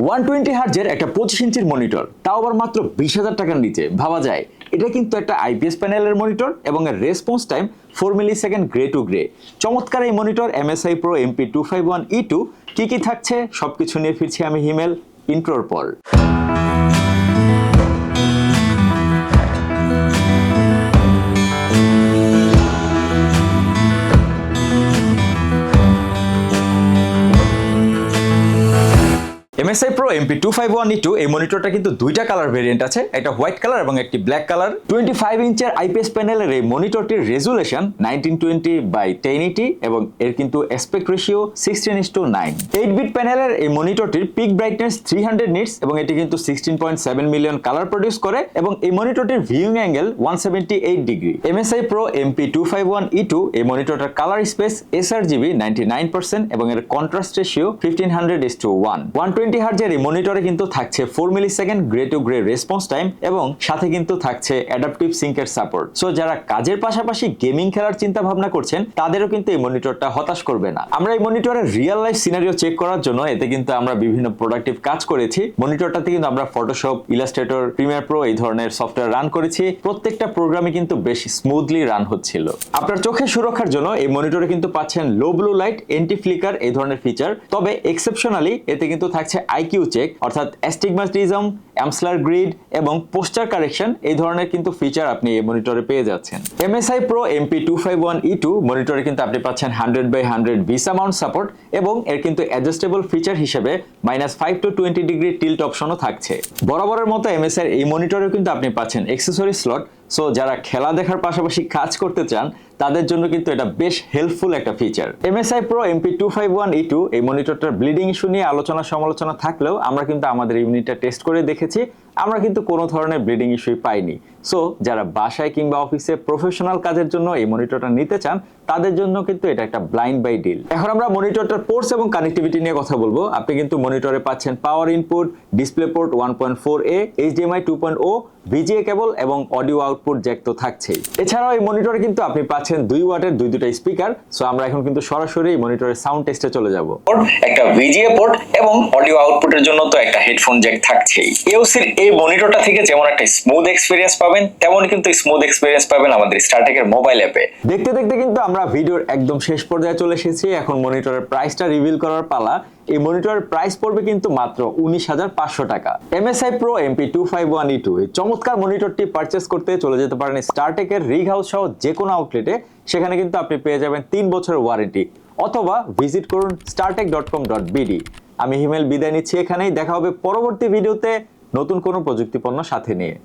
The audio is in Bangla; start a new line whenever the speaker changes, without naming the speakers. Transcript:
ওয়ান টোয়েন্টি হার্জের একটা পঁচিশ ইঞ্চির মনিটর তাও আবার মাত্র বিশ হাজার টাকার নিচে। ভাবা যায়, এটা কিন্তু একটা আইপিএস প্যানেলের মনিটর এবং এর response time four millisecond grey to grey চমৎকার এই monitor MSI Pro MP two five one E two কী কী থাকছে? সবকিছু নিয়ে ফিরছি আমি হিমেল ইন্ট্রোর পর। MSI Pro MP two five one two এই মনিটরটা কিন্তু দুইটা কালার ভেরিয়েন্ট আছে। একটা হোয়াইট কালার এবং একটি ব্ল্যাক কালার টোয়েন্টি ফাইভ ইঞ্চের আইপিএস প্যানেলের এই মনিটরটির resolution nineteen twenty by ten eighty এবং এর কিন্তু aspect ratio sixteen is to nine eight bit প্যানেলের এই মনিটরটির peak brightness three hundred nits এবং এটি কিন্তু sixteen point seven million colour produce করে এবং এই মনিটরটির viewing angle one seventy eight degree MSI Pro MP two five one E two এই মনিটরটার colour space S R GB ninety nine percent এবং এর contrast ratio fifteen hundred is to one one twenty হার্জের এই মনিটরে কিন্তু থাকছে four millisecond grey to grey response time এবং সাথে কিন্তু থাকছে অ্যাডাপটিভ সিঙ্কের সাপোর্ট সো যারা কাজের পাশাপাশি গেমিং খেলার চিন্তা ভাবনা করছেন, তাদেরও কিন্তু এই মনিটরটা হতাশ করবে না। আমরা এই মনিটরের রিয়েল লাইফ সিনারিও চেক করার জন্য এতে কিন্তু আমরা বিভিন্ন প্রোডাক্টিভ কাজ করেছি। মনিটরটাতে কিন্তু আমরা ফটোশপ ইলাস্ট্রেটর প্রিমিয়ার প্রো এই ধরনের সফটওয়্যার রান করেছি। প্রত্যেকটা প্রোগ্রামে কিন্তু বেশ স্মুথলি রান হচ্ছিল। আপনার চোখের সুরক্ষার জন্য এই মনিটরে কিন্তু পাচ্ছেন low blue light anti flicker এই ধরনের ফিচার তবে এক্সেপশনালি এতে কিন্তু থাকছে আইকিউ চেক, অর্থাৎ অ্যাস্টিগমাটিজম অ্যামসলার গ্রিড এবং পোস্টার কারেকশন এই ধরনের কিন্তু ফিচার আপনি এই মনিটরে পেয়ে যাচ্ছেন। MSI Pro MP two five one E two মনিটরে কিন্তু আপনি পাচ্ছেন hundred by hundred VESA mount support এবং এর কিন্তু অ্যাডজাস্টেবল ফিচার হিসেবে minus five to twenty degree tilt অপশনও থাকছে। বরাবরের মতো এমএসআই এই মনিটরেও কিন্তু আপনি পাচ্ছেন এক্সেসরি স্লট সো যারা খেলা দেখার পাশাপাশি কাজ করতে চান, তাদের জন্য কিন্তু এটা বেশ হেল্পফুল একটা feature MSI Pro MP two five one E two এই মনিটরটার ব্লিডিং ইস্যু নিয়ে আলোচনা সমালোচনা থাকলেও আমরা কিন্তু আমাদের ইউনিটটা টেস্ট করে দেখেছি। আমরা কিন্তু কোনো ধরনের ব্লিডিং ইস্যুই পাইনি। সো যারা বাসায় কিংবা অফিসে প্রফেশনাল কাজের জন্য এই মনিটরটা নিতে চান, তাদের জন্য কিন্তু এটা একটা ব্লাইন্ড বাই ডিল এখন আমরা মনিটরটার পোর্টস এবং কানেক্টিভিটি নিয়ে কথা বলব। আপনি কিন্তু মনিটরে পাচ্ছেন power input display port one point four A HDMI two point O VGA cable এবং অডিও আউটপুট জ্যাক তো থাকছেই। এছাড়াও এই মনিটরে কিন্তু আপনি পাচ্ছেন দুই ওয়াটের দুই দুটা স্পিকার সো আমরা এখন কিন্তু সরাসরি এই মনিটরের সাউন্ড টেস্টে চলে যাব।
একটা ভিজিএ পোর্ট এবং অডিও আউটপুটের জন্য তো একটা হেডফোন জ্যাক থাকছেই। এওসির এই মনিটরটা থেকে যেমন একটা স্মুথ এক্সপিরিয়েন্স পাবেন তেমন কিন্তু স্মুথ এক্সপিরিয়েন্স পাবেন আমাদের স্টারটেকের মোবাইল অ্যাপে
দেখতে দেখতে কিন্তু আমরা ভিডিওর একদম শেষ পর্যায়ে চলে এসেছি। এখন মনিটরের প্রাইসটা রিভিল করার পালা। এই মনিটরের প্রাইস পড়বে কিন্তু মাত্র উনিশ হাজার পাঁচশো টাকা। MSI Pro MP two five one E two এই চমৎকার মনিটরটি পারচেস করতে চলে যেতে পারেন স্টারটেকের রিগ হাউস সহ যে কোনো আউটলেটে সেখানে কিন্তু আপনি পেয়ে যাবেন তিন বছরের ওয়ারেন্টি অথবা ভিজিট করুন Startech dot com dot BD আমি হিমেল বিদায় নিচ্ছি এখানেই। দেখা হবে পরবর্তী ভিডিওতে নতুন কোনো প্রযুক্তিপণ্য সাথে নিয়ে।